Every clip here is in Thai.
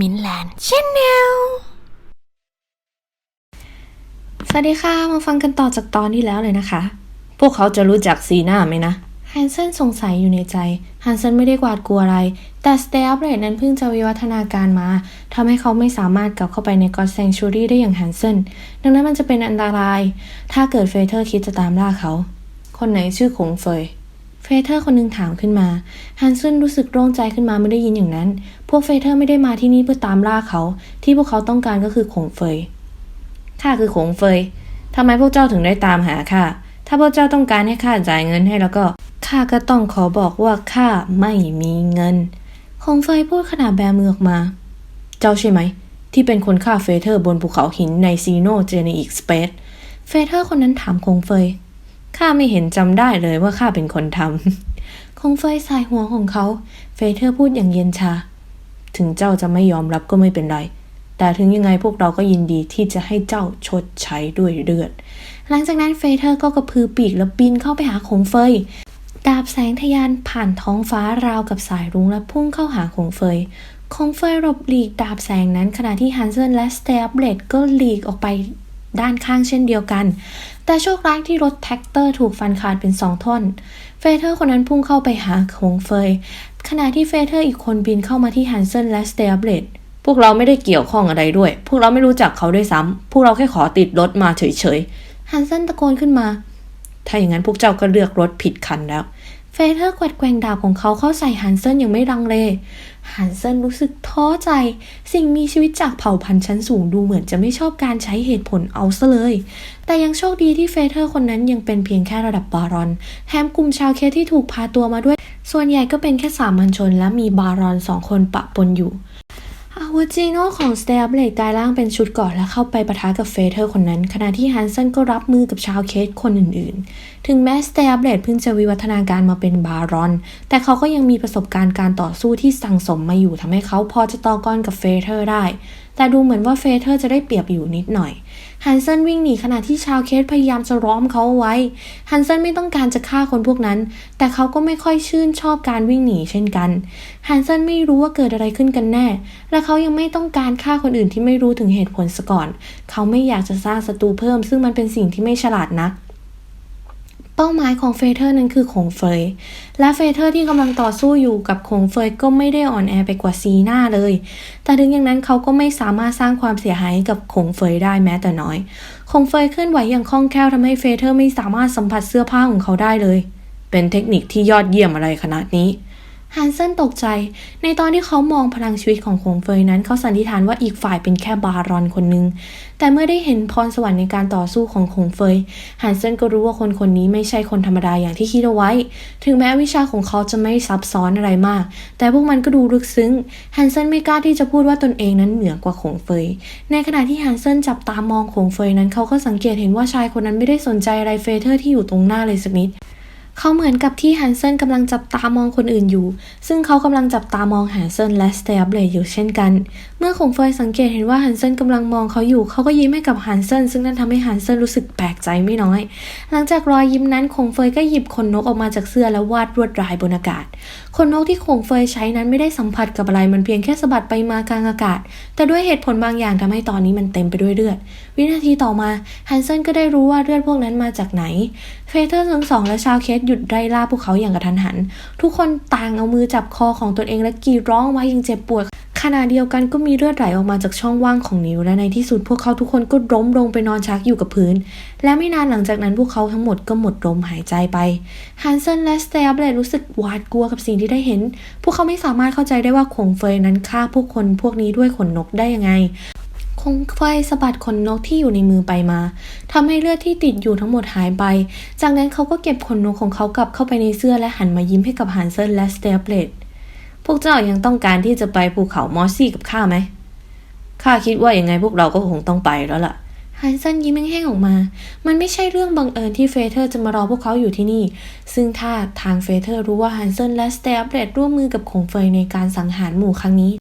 มินแลนด์ชแนลสวัสดีค่ะ มาฟังกันต่อจากตอนที่แล้วเลยนะคะ พวกเขาจะรู้จักซีน่าไหมนะฮันเซนสงสัยอยู่ในใจ ฮันเซนไม่ได้กวาดกลัวอะไร แต่สเตอัปเรดนั้นเพิ่งจะวิวัฒนาการมาทำให้เขาไม่สามารถกลับเข้าไปในกอดแซงชูรี่ได้อย่างฮันเซนดังนั้นมันจะเป็นอันตราย ถ้าเกิดเฟเธอร์คิดจะตามล่าเขา คนไหนชื่อคงเฟย เฟเธอร์คนหนึงถามขึ้นมา ฮันเซนรู้สึกโล่งใจขึ้นมาเมื่อได้ยินอย่างนั้น พวกเฟเธอร์ไม่ได้มาที่นี่เพื่อตามล่าเขา ที่พวกเขาต้องการก็คือคงเฟย ข้าคือคงเฟยทำไมพวกเจ้าถึงได้ตามหาข้า ถ้าพวกเจ้าต้องการให้ข้าจ่ายเงินให้แล้วก็ ข้าก็ต้องขอบอกว่าข้าไม่มีเงินคงเฟยพูดขณะแบมือออกมา เจ้าใช่ไหม ที่เป็นคนฆ่าเฟเธอร์บนภูเขาหินในซีโนเจเนอิกสเปซเฟเธอร์คนนั้นถามคงเฟย ข้าไม่เห็นจำได้เลยว่าข้าเป็นคนทำคงเฟยสายหัวของเขา เฟเธอร์พูดอย่างเย็นชา ถึงเจ้าจะไม่ยอมรับก็ไม่เป็นไร แต่ถึงยังไงพวกเราก็ยินดีที่จะให้เจ้าชดใช้ด้วยเลือด หลังจากนั้นเฟเธอร์ก็กระพือปีกแล้วบินเข้าไปหาคงเฟยดาบแสงทะยานผ่านท้องฟ้าราวกับสายรุ้งและพุ่งเข้าหาคงเฟยคงเฟยหลบหลีกดาบแสงนั้นขณะที่ฮันเซนและสเตปเบลดก็หลีกออกไป ด้านข้างเช่นเดียวกัน แต่โชคร้ายที่รถแท็กเตอร์ถูกฟันขาดเป็นสองท่อน เฟเธอร์คนนั้นพุ่งเข้าไปหาคงเฟย ขณะที่เฟเธอร์อีกคนบินเข้ามาที่ฮันเซนและสเตปเบลดพวกเราไม่ได้เกี่ยวข้องอะไรด้วย พวกเราไม่รู้จักเขาด้วยซ้ำพวกเราแค่ขอติดรถมาเฉยๆ ฮันเซนตะโกนขึ้นมา ถ้าอย่างนั้นพวกเจ้าก็เลือกรถผิดคันแล้ว ฟเธอร์กวัดแกงดาบของเขาเข้าใส่ฮันเซนอย่างไม่รังเลฮันเซนรู้สึกท้อใจ สิ่งมีชีวิตจากเผ่าพันธุ์ชั้นสูงดูเหมือนจะไม่ชอบการใช้เหตุผลเอาซะเลย แต่ยังโชคดีที่เฟเธอร์คนนั้นยังเป็นเพียงแค่ระดับบารอน แถมกลุ่มชาวเคที่ถูกพาตัวมาด้วย ส่วนใหญ่ก็เป็นแค่สามัญชนและมีบารอนสองคนปะปนอยู่ อาวจิโนของสเตปเลกกลายร่างเป็นชุดก่อนและเข้าไปปะทะกับเฟเธอร์คนนั้น ขณะที่ฮันเซนก็รับมือกับชาวเคสคนอื่นๆ ถึงแม้สเตปเลกเพิ่งจะวิวัฒนาการมาเป็นบารอน แต่เขาก็ยังมีประสบการณ์การต่อสู้ที่สั่งสมมาอยู่ทำให้เขาพอจะต่อกรกับเฟเธอร์ได้ แต่ดูเหมือนว่าเฟเธอร์จะได้เปรียบอยู่นิดหน่อย ฮันเซนวิ่งหนีขณะที่ชาวเคสพยายามจะล้อมเขาเอาไว้ ฮันเซนไม่ต้องการจะฆ่าคนพวกนั้น แต่เขาก็ไม่ค่อยชื่นชอบการวิ่งหนีเช่นกัน ฮันเซนไม่รู้ว่าเกิดอะไรขึ้นกันแน่ และเขายังไม่ต้องการฆ่าคนอื่นที่ไม่รู้ถึงเหตุผลซะก่อน เขาไม่อยากจะสร้างศัตรูเพิ่ม ซึ่งมันเป็นสิ่งที่ไม่ฉลาดนัก เป้าหมายของเฟเธอร์นั้นคือคงเฟย และเฟเธอร์ที่กำลังต่อสู้อยู่กับคงเฟยก็ไม่ได้อ่อนแอไปกว่าซีน่าเลย แต่ถึงอย่างนั้นเขาก็ไม่สามารถสร้างความเสียหายกับคงเฟยได้แม้แต่น้อยคงเฟยเคลื่อนไหวอย่างคล่องแคล่วทำให้เฟเธอร์ไม่สามารถสัมผัสเสื้อผ้าของเขาได้เลย เป็นเทคนิคที่ยอดเยี่ยมอะไรขนาดนี้ ฮันเซนตกใจ ในตอนที่เขามองพลังชีวิตของคงเฟยนั้น เขาสันนิษฐานว่าอีกฝ่ายเป็นแค่บารอนคนหนึ่ง แต่เมื่อได้เห็นพรสวรรค์ในการต่อสู้ของคงเฟย ฮันเซนก็รู้ว่าคนคนนี้ไม่ใช่คนธรรมดาอย่างที่คิดเอาไว้ ถึงแม้วิชาของเขาจะไม่ซับซ้อนอะไรมาก แต่พวกมันก็ดูลึกซึ้ง ฮันเซนไม่กล้าที่จะพูดว่าตนเองนั้นเหนือกว่าคงเฟย ในขณะที่ฮันเซนจับตามองคงเฟยนั้น เขาก็สังเกตเห็นว่าชายคนนั้นไม่ได้สนใจอะไรเฟเธอร์ที่อยู่ตรงหน้าเลยสักนิด เขาเหมือนกับที่ฮันเซนกำลังจับตามองคนอื่นอยู่ ซึ่งเขากำลังจับตามองฮันเซนและสเตปเลยอยู่เช่นกัน เมื่อคงเฟยสังเกตเห็นว่าฮันเซนกำลังมองเขาอยู่ เขาก็ยิ้มให้กับฮันเซนซึ่งนั่นทำให้ฮันเซนรู้สึกแปลกใจไม่น้อย หลังจากรอยยิ้มนั้นคงเฟยก็หยิบขนนกออกมาจากเสื้อแล้ววาดลวดลายบนอากาศ ขนนกที่ขงเฟยใช้นั้นไม่ได้สัมผัสกับอะไรมันเพียงแค่สะบัดไปมากลางอากาศ แต่ด้วยเหตุผลบางอย่างทำให้ตอนนี้มันเต็มไปด้วยเลือด วินาทีต่อมาฮันเซนก็ได้รู้ว่าเลือดพวกนั้นมาจากไหน เฟเธอร์ทั้งสองและชาวเคสหยุดไล่ล่าพวกเขาอย่างกระทันหัน ทุกคนต่างเอามือจับคอของตนเองและกรีดร้องไว้อย่างเจ็บปวด ขณะเดียวกันก็มีเลือดไหลออกมาจากช่องว่างของนิ้วและในที่สุดพวกเขาทุกคนก็ล้มลงไปนอนชักอยู่กับพื้น และไม่นานหลังจากนั้นพวกเขาทั้งหมดก็หมดลมหายใจไปฮันเซนและสเตลเบลรู้สึกหวาดกลัวกับสิ่งที่ได้เห็น พวกเขาไม่สามารถเข้าใจได้ว่าคงเฟยนั้นฆ่าพวกคนพวกนี้ด้วยขนนกได้ยังไงคงไฟสะบัดขนนกที่อยู่ในมือไปมาทำให้เลือดที่ติดอยู่ทั้งหมดหายไป จากนั้นเขาก็เก็บขนนกของเขากลับเข้าไปในเสื้อและหันมายิ้มให้กับฮันเซนและสเตปเลต พวกเจ้ายังต้องการที่จะไปภูเขามอสซี่กับข้าไหม ข้าคิดว่ายังไงพวกเราก็คงต้องไปแล้วล่ะฮันเซนยิ้มแห้งๆออกมา มันไม่ใช่เรื่องบังเอิญที่เฟเธอร์จะมารอพวกเขาอยู่ที่นี่ ซึ่งถ้าทางเฟเธอร์รู้ว่าฮันเซนและสเตปเลตร่วมมือกับคงเฟยในการสังหารหมู่ครั้งนี้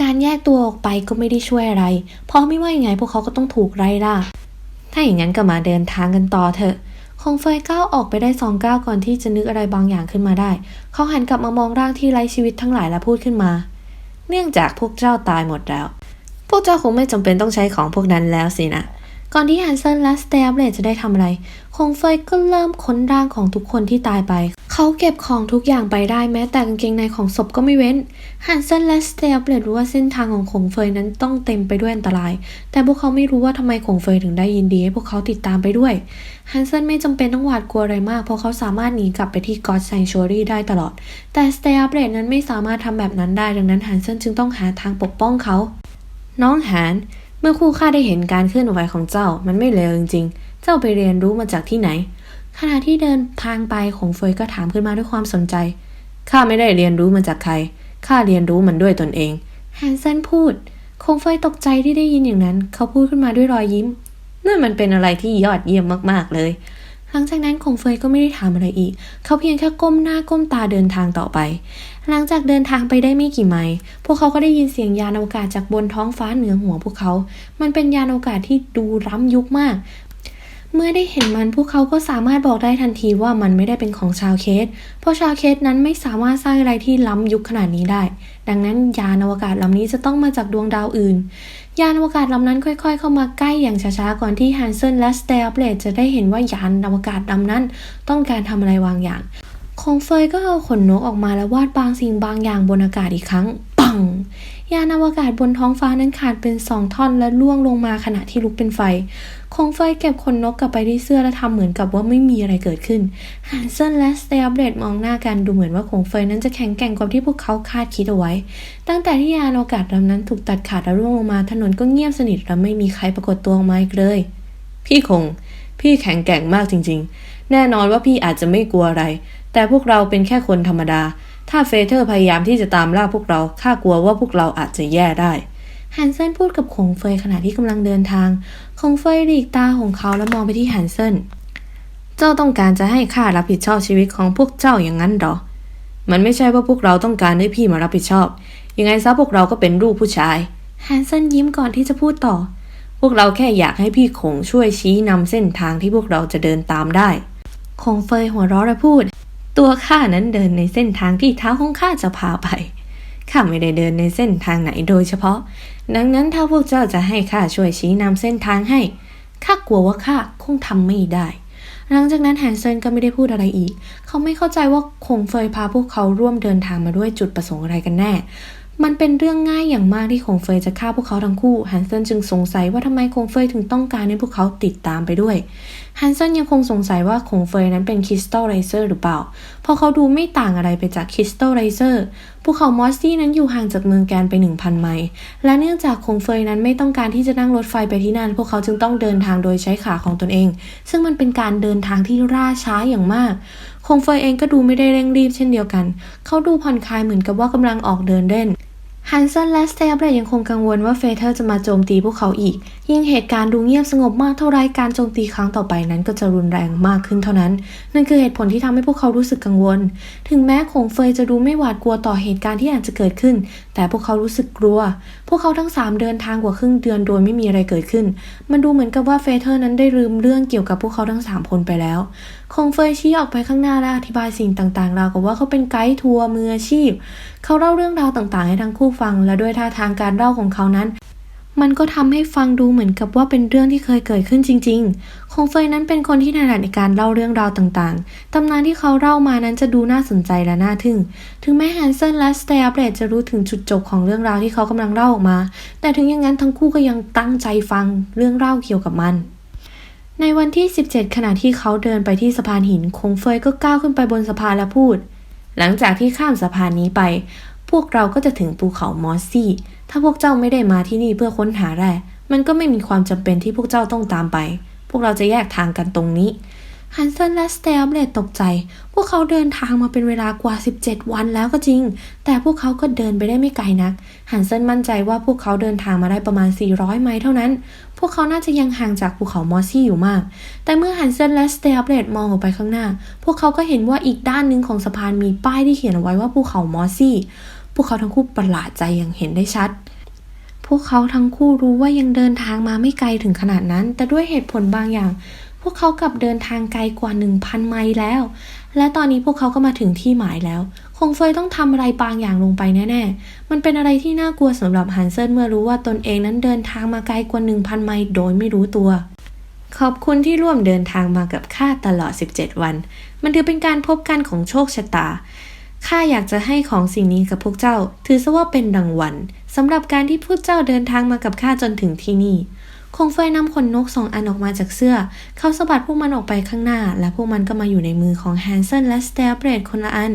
การแยกตัวออกไปก็ไม่ได้ช่วยอะไร เพราะไม่ว่ายังไงพวกเขาก็ต้องถูกไล่ล่า ถ้าอย่างนั้นก็มาเดินทางกันต่อเถอะ งเฟยก้าวออกไปได้สองก้าวก่อนที่จะนึกอะไรบางอย่างขึ้นมาได้ เขาหันกลับมามองร่างที่ไร้ชีวิตทั้งหลายและพูดขึ้นมา เนื่องจากพวกเจ้าตายหมดแล้ว พวกเจ้าคงไม่จำเป็นต้องใช้ของพวกนั้นแล้วสินะ ก่อนที่ฮันเซนและสเตปเลตจะได้ทำอะไร คงเฟยก็เริ่มค้นร่างของทุกคนที่ตายไป เขาเก็บของทุกอย่างไปได้แม้แต่กางเกงในของศพก็ไม่เว้น ฮันเซนและสเตปเลตรู้ว่าเส้นทางของคงเฟยนั้นต้องเต็มไปด้วยอันตราย แต่พวกเขาไม่รู้ว่าทำไมคงเฟยถึงได้ยินดีให้พวกเขาติดตามไปด้วย ฮันเซนไม่จำเป็นต้องหวาดกลัวอะไรมาก เพราะเขาสามารถหนีกลับไปที่กอ d แซงช u รีได้ตลอด แต่สเตปเลตนั้นไม่สามารถทำแบบนั้นได้ดังนั้นฮันเซนจึงต้องหาทางปกป้องเขา น้องหาน มื่อครู่ข้าได้เห็นการเคลื่อนไหวของเจ้ามันไม่เลวจริงๆ เจ้าไปเรียนรู้มาจากที่ไหน ขณะที่เดินทางไปของเฟยก็ถามขึ้นมาด้วยความสนใจ ข้าไม่ได้เรียนรู้มาจากใคร ข้าเรียนรู้มันด้วยตนเองแฮนเซนพูด คงเฟยตกใจที่ได้ยินอย่างนั้น เขาพูดขึ้นมาด้วยรอยยิ้มนั่นมันเป็นอะไรที่ยอดเยี่ยมมากๆเลย หลังจากนั้นคงเฟยก็ไม่ได้ถามอะไรอีก เขาเพียงแค่ก้มหน้าก้มตาเดินทางต่อไป หลังจากเดินทางไปได้ไม่กี่ไมล์พวกเขาก็ได้ยินเสียงยานอวกาศจากบนท้องฟ้าเหนือหัวพวกเขา มันเป็นยานอวกาศที่ดูล้ำยุคมาก เมื่อได้เห็นมันพวกเขาก็สามารถบอกได้ทันทีว่ามันไม่ได้เป็นของชาวเคส เพราะชาวเคสนั้นไม่สามารถสร้างอะไรที่ล้ำยุคขนาดนี้ได้ ดังนั้นยานอวกาศลำนี้จะต้องมาจากดวงดาวอื่น ยานอวกาศลำนั้นค่อยๆ เข้ามาใกล้อย่างช้าๆ ก่อนที่ฮันเซนและสเตลเบลจะได้เห็นว่ายานอวกาศลำนั้น ต้องการทำอะไรบางอย่างคงเฟยก็เอาขนนกออกมาแล้ววาดบางสิ่งบางอย่างบนอากาศอีกครั้ง ปัง ยานอวกาศบนท้องฟ้านั้นขาดเป็นสองท่อนและล่วงลงมาขณะที่ลุกเป็นไฟ คงเฟยเก็บขนนกกลับไปที่เสื้อและทำเหมือนกับว่าไม่มีอะไรเกิดขึ้นฮันเซนและสเตลเบลมองหน้ากันดูเหมือนว่าคงเฟยนั้นจะแข็งแกร่งกว่าที่พวกเขาคาดคิดเอาไว้ ตั้งแต่ที่ยานอวกาศลำนั้นถูกตัดขาดและร่วงลงมาถนนก็เงียบสนิทและไม่มีใครปรากฏตัวออกมาอีกเลย พี่คง พี่แข็งแกร่งมากจริง ๆ แน่นอนว่าพี่อาจจะไม่กลัวอะไร แต่พวกเราเป็นแค่คนธรรมดา ถ้าเฟเธอร์พยายามที่จะตามล่าพวกเราข้ากลัวว่าพวกเราอาจจะแย่ได้ ฮันเซนพูดกับคงเฟยขณะที่กำลังเดินทาง คงเฟยหลีกตาของเขาแล้วมองไปที่ฮันเซนเจ้าต้องการจะให้ข้ารับผิดชอบชีวิตของพวกเจ้าอย่างนั้นหรอ มันไม่ใช่ว่าพวกเราต้องการให้พี่มารับผิดชอบ ยังไงซะพวกเราก็เป็นลูกผู้ชายฮันเซนยิ้มก่อนที่จะพูดต่อ พวกเราแค่อยากให้พี่คงช่วยชี้นำเส้นทางที่พวกเราจะเดินตามได้ คงเฟยหัวเราะและพูด ตัวข้านั้นเดินในเส้นทางที่เท้าของข้าจะพาไปข้าไม่ได้เดินในเส้นทางไหนโดยเฉพาะ ดังนั้นถ้าพวกเจ้าจะให้ข้าช่วยชี้นำเส้นทางให้ข้ากลัวว่าข้าคงทำไม่ได้ หลังจากนั้นแฮนเซนก็ไม่ได้พูดอะไรอีก เขาไม่เข้าใจว่าคงเฟยพาพวกเขาร่วมเดินทางมาด้วยจุดประสงค์อะไรกันแน่ มันเป็นเรื่องง่ายอย่างมากที่คงเฟยจะฆ่าพวกเขาทั้งคู่แฮนเซนจึงสงสัยว่าทำไมคงเฟยถึงต้องการให้พวกเขาติดตามไปด้วยแฮนเซนยังคงสงสัยว่าคงเฟยนั้นเป็นคริสตัลไรเซอร์หรือเปล่า เพราะเขาดูไม่ต่างอะไรไปจากคริสตัลไรเซอร์ ภูเขามอสซี่นั้นอยู่ห่างจากเมืองแกนไป 1,000 ไมล์และเนื่องจากคงเฟยนั้นไม่ต้องการที่จะนั่งรถไฟไปที่นั่น พวกเขาจึงต้องเดินทางโดยใช้ขาของตนเอง ซึ่งมันเป็นการเดินทางที่ล่าช้าอย่างมากคงเฟยเองก็ดูไม่ได้เร่งรีบเช่นเดียวกัน เขาดูผ่อนคลายเหมือนกับว่ากำลังออกเดินเล่น ฮันเซนและสเตปเลยยังคงกังวลว่าเฟเธอร์จะมาโจมตีพวกเขาอีก ยิ่งเหตุการณ์ดูเงียบสงบมากเท่าไรการโจมตีครั้งต่อไปนั้นก็จะรุนแรงมากขึ้นเท่านั้น นั่นคือเหตุผลที่ทำให้พวกเขารู้สึกกังวล ถึงแม้คงเฟยจะดูไม่หวาดกลัวต่อเหตุการณ์ที่อาจจะเกิดขึ้น แต่พวกเขารู้สึกกลัว พวกเขาทั้งสามเดินทางกว่าครึ่งเดือนโดยไม่มีอะไรเกิดขึ้น มันดูเหมือนกับว่าเฟเธอร์นั้นได้ลืมเรื่องเกี่ยวกับพวกเขาทั้งสามคนไปแล้วคงเฟยชี้ออกไปข้างหน้าและอธิบายสิ่งต่างๆ ราวกับว่าเขาเป็นไกด์ทัวร์มืออาชีพ เขาเล่าเรื่องราวต่างๆ ให้ทั้งคู่ฟัง และด้วยท่าทางการเล่าของเขานั้น มันก็ทำให้ฟังดูเหมือนกับว่าเป็นเรื่องที่เคยเกิดขึ้นจริง ๆ คงเฟยนั้นเป็นคนที่ถนัดในการเล่าเรื่องราวต่างๆ ตำนานที่เขาเล่ามานั้นจะดูน่าสนใจและน่าทึ่ง ถึงแม้แฮนเซนและสเตปเลตจะรู้ถึงจุดจบของเรื่องราวที่เขากำลังเล่าออกมา แต่ถึงอย่างนั้นทั้งคู่ก็ยังตั้งใจฟังเรื่องเล่าเกี่ยวกับมัน ในวันที่ 17 ขณะที่เขาเดินไปที่สะพานหิน คงเฟยก็ก้าวขึ้นไปบนสะพานและพูด หลังจากที่ข้ามสะพานนี้ไป พวกเราก็จะถึงภูเขามอสซี่ ถ้าพวกเจ้าไม่ได้มาที่นี่เพื่อค้นหาแร่ มันก็ไม่มีความจำเป็นที่พวกเจ้าต้องตามไป พวกเราจะแยกทางกันตรงนี้ ฮันเซนและสเตลเลตตกใจ พวกเขาเดินทางมาเป็นเวลากว่า 17 วันแล้วก็จริง แต่พวกเขาก็เดินไปได้ไม่ไกลนัก ฮันเซนมั่นใจว่าพวกเขาเดินทางมาได้ประมาณ 400 ไมล์เท่านั้น พวกเขาน่าจะยังห่างจากภูเขามอสซี่อยู่มาก แต่เมื่อฮันเซนและสเตลเลตมองออกไปข้างหน้า พวกเขาก็เห็นว่าอีกด้านหนึ่งของสะพานมีป้ายที่เขียนเอาไว้ว่าภูเขามอสซี่ พวกเขาทั้งคู่ประหลาดใจอย่างเห็นได้ชัดพวกเขาทั้งคู่รู้ว่ายังเดินทางมาไม่ไกลถึงขนาดนั้น แต่ด้วยเหตุผลบางอย่าง พวกเขากลับเดินทางไกลกว่า 1,000 ไมล์แล้ว และตอนนี้พวกเขาก็มาถึงที่หมายแล้ว คงเฟยต้องทำอะไรบางอย่างลงไปแน่ๆ มันเป็นอะไรที่น่ากลัวสำหรับฮันเซนเมื่อรู้ว่าตนเองนั้นเดินทางมาไกลกว่า 1,000 ไมล์โดยไม่รู้ตัว ขอบคุณที่ร่วมเดินทางมากับข้าตลอด 17 วัน มันถือเป็นการพบกันของโชคชะตา ข้าอยากจะให้ของสิ่งนี้กับพวกเจ้า ถือซะว่าเป็นรางวัลสำหรับการที่พวกเจ้าเดินทางมากับข้าจนถึงที่นี่ คงเฟยนำขนนกสองอันออกมาจากเสื้อ เขาสะบัดพวกมันออกไปข้างหน้า และพวกมันก็มาอยู่ในมือของแฮนเซนและสเตปเรดคนละอัน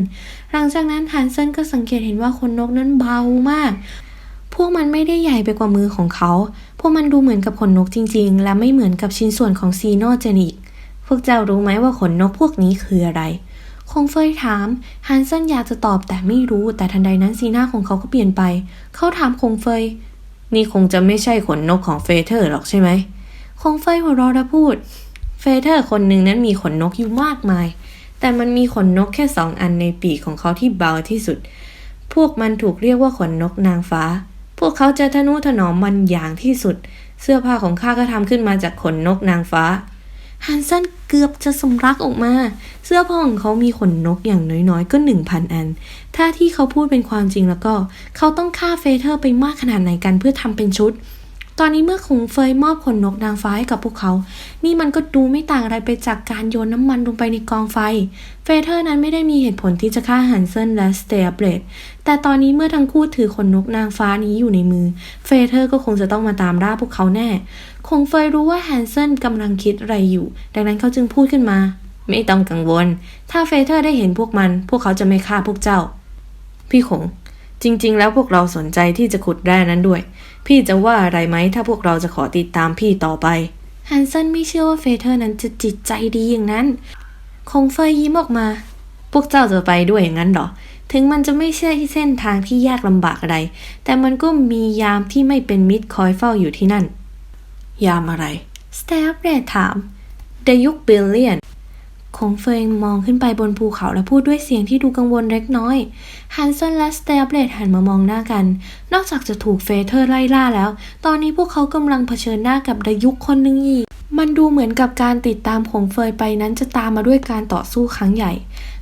หลังจากนั้นแฮนเซนก็สังเกตเห็นว่าขนนกนั้นเบามาก พวกมันไม่ได้ใหญ่ไปกว่ามือของเขา พวกมันดูเหมือนกับขนนกจริง ๆ และไม่เหมือนกับชิ้นส่วนของซีโนเจนิก พวกเจ้ารู้ไหมว่าขนนกพวกนี้คืออะไรคงเฟยถามฮันเซนอยากจะตอบแต่ไม่รู้ แต่ทันใดนั้นสีหน้าของเขาก็เปลี่ยนไป เขาถามคงเฟย นี่คงจะไม่ใช่ขนนกของเฟเธอร์หรอกใช่ไหม คงไฟหัวเราะและพูด เฟเธอร์คนหนึ่งนั้นมีขนนกอยู่มากมาย แต่มันมีขนนกแค่สองอันในปีกของเขาที่เบาที่สุด พวกมันถูกเรียกว่าขนนกนางฟ้า พวกเขาจะทะนุถนอมมันอย่างที่สุด เสื้อผ้าของข้าก็ทำขึ้นมาจากขนนกนางฟ้า ฮันเซนเกือบจะสำลักออกมา เสื้อผ้าของเขามีขนนกอย่างน้อยๆ ก็หนึ่งพันอัน ถ้าที่เขาพูดเป็นความจริงแล้วก็ เขาต้องฆ่าเฟเธอร์ไปมากขนาดไหนกันเพื่อทำเป็นชุด ตอนนี้เมื่อคงเฟยมอบขนนกนางฟ้าให้กับพวกเขา นี่มันก็ดูไม่ต่างอะไรไปจากการโยนน้ำมันลงไปในกองไฟ เฟเธอร์นั้นไม่ได้มีเหตุผลที่จะฆ่าฮันเซนและสเตเบรดแต่ตอนนี้เมื่อทั้งคู่ถือขนนกนางฟ้านี้อยู่ในมือ เฟเธอร์ก็คงจะต้องมาตามล่าพวกเขาแน่ คงเฟยรู้ว่าแฮนเซนกำลังคิดอะไรอยู่ ดังนั้นเขาจึงพูดขึ้นมา ไม่ต้องกังวล ถ้าเฟเธอร์ได้เห็นพวกมัน พวกเขาจะไม่ฆ่าพวกเจ้า พี่คงจริง ๆ แล้วพวกเราสนใจที่จะขุดแร่นั้นด้วย พี่จะว่าอะไรไหมถ้าพวกเราจะขอติดตามพี่ต่อไปแฮนเซนไม่เชื่อว่าเฟเธอร์นั้นจะจิตใจดีอย่างนั้นคงเฟยยิ้มออกมา พวกเจ้าจะไปด้วยอย่างนั้นหรอ ถึงมันจะไม่ใช่เส้นทางที่ยากลำบากอะไร แต่มันก็มียามที่ไม่เป็นมิตรคอยเฝ้าอยู่ที่นั่น ยามอะไรสเตปเรดถามเดยุคบิลเลียนคงเฟยมองขึ้นไปบนภูเขาและพูดด้วยเสียงที่ดูกังวลเล็กน้อย ฮันเซนและสเตปเลหันมามองหน้ากัน นอกจากจะถูกเฟเธอร์ไล่ล่าแล้ว ตอนนี้พวกเขากำลังเผชิญหน้ากับดยุคคนหนึ่งอีก มันดูเหมือนกับการติดตามของเฟยไปนั้นจะตามมาด้วยการต่อสู้ครั้งใหญ่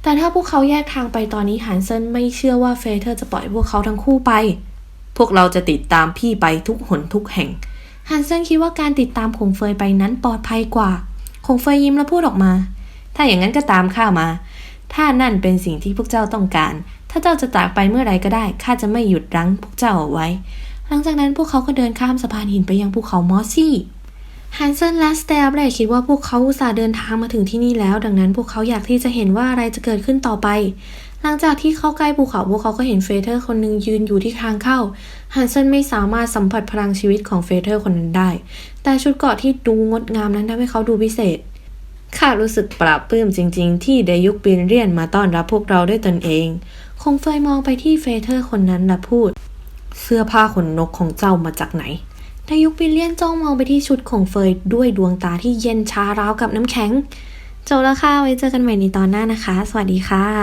แต่ถ้าพวกเขาแยกทางไปตอนนี้ฮันเซนไม่เชื่อว่าเฟเธอร์จะปล่อยพวกเขาทั้งคู่ไป พวกเราจะติดตามพี่ไปทุกหนทุกแห่ง ฮันเซนคิดว่าการติดตามคงเฟยไปนั้นปลอดภัยกว่าคงเฟยยิ้มและพูดออกมา ถ้าอย่างนั้นก็ตามข้ามา ถ้านั่นเป็นสิ่งที่พวกเจ้าต้องการ ถ้าเจ้าจะจากไปเมื่อไรก็ได้ข้าจะไม่หยุดรั้งพวกเจ้าเอาไว้ หลังจากนั้นพวกเขาก็เดินข้ามสะพานหินไปยังภูเขามอสซี่ฮันเซนและสเตลเลยคิดว่าพวกเขาอุตส่าห์เดินทางมาถึงที่นี่แล้ว ดังนั้นพวกเขาอยากที่จะเห็นว่าอะไรจะเกิดขึ้นต่อไป หลังจากที่เข้าใกล้ภูเขาพวกเขาก็เห็นเฟเธอร์คนหนึ่งยืนอยู่ที่ทางเข้า ฮันเซนไม่สามารถสัมผัสพลังชีวิตของเฟเธอร์คนนั้นได้ แต่ชุดเกราะที่ดูงดงามนั้นทำให้เขาดูพิเศษ ข้ารู้สึกปลาบปลื้มจริง ๆ ที่เดยุคบินเรียนมาต้อนรับพวกเราด้วยตนเอง คงเฟยมองไปที่เฟเธอร์คนนั้นและพูด เสื้อผ้าขนนกของเจ้ามาจากไหนเดยุคบินเลียนจ้องมองไปที่ชุดของเฟยด้วยดวงตาที่เย็นชาราวกับน้ำแข็งจบแล้วค่ะ ไว้เจอกันใหม่ในตอนหน้านะคะ สวัสดีค่ะ